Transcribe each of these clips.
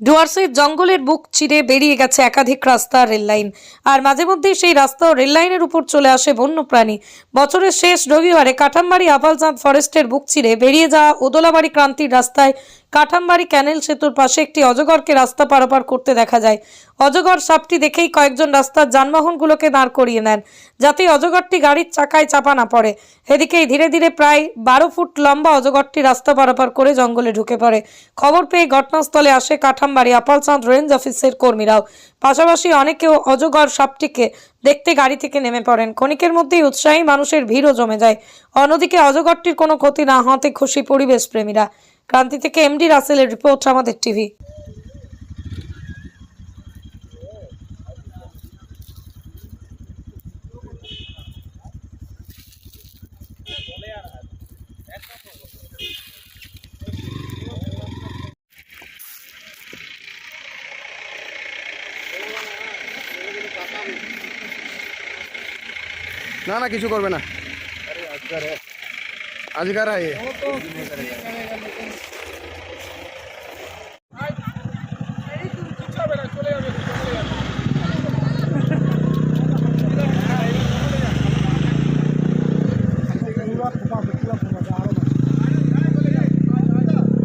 ডুয়ার্সের জঙ্গলের বুক চিরে বেরিয়ে গেছে একাধিক রাস্তা রেল লাইন। আর মাঝে মধ্যেই সেই রাস্তা ও রেল লাইনের উপর চলে আসে বন্যপ্রাণী। বছরের শেষ রবিবারে কাঠামবাড়ি আপালচাঁদ ফরেস্টের বুক চিরে বেরিয়ে যাওয়া ওদলাবাড়ি ক্রান্তির রাস্তায় কাঠামবাড়ি ক্যানেল সেতুর পাশে একটি অজগরকে রাস্তা পারাপার করতে দেখা যায়। অজগর সাপটি দেখেই কয়েকজন রাস্তার যানবাহনগুলোকে দাঁড় করিয়ে নেন, যাতে অজগরটি গাড়ির চাকায় চাপা না পড়ে। এদিকেই ধীরে ধীরে প্রায় বারো ফুট লম্বা অজগরটি রাস্তা পারাপার করে জঙ্গলে ঢুকে পড়ে। খবর পেয়ে ঘটনাস্থলে আসে কাঠামবাড়ি আপালচাঁদ রেঞ্জ অফিসের কর্মীরাও। পাশাপাশি অনেকেও অজগর সাপটিকে দেখতে গাড়ি থেকে নেমে পড়েন। ক্ষণিকের মধ্যেই উৎসাহী মানুষের ভিড়ও জমে যায়। অন্যদিকে অজগরটির কোনো ক্ষতি না হওয়াতে খুশি পরিবেশ প্রেমীরা ক্রান্তি থেকে এমডি রাসেলের রিপোর্ট, আমাদের টিভি। না না কিছু করবে না। আজকার আয়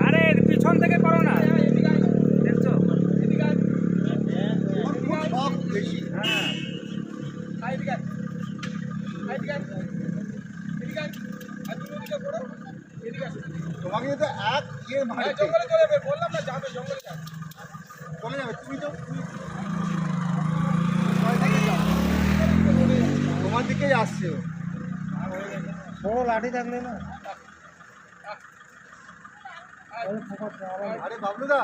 আরে পিছন থেকে করো না দেখছ হ্যাঁ তোমাকে যদি এক ইয়ে মারছে বললাম না যাবে জঙ্গলে যাবে। কমে যাবে তুমি তো তুমি- তোমার দিকেই আসছে ও। বড় লাঠি থাকলে না? আরে বাবলুদা।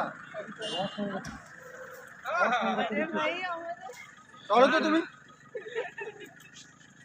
চলো তো তুমি।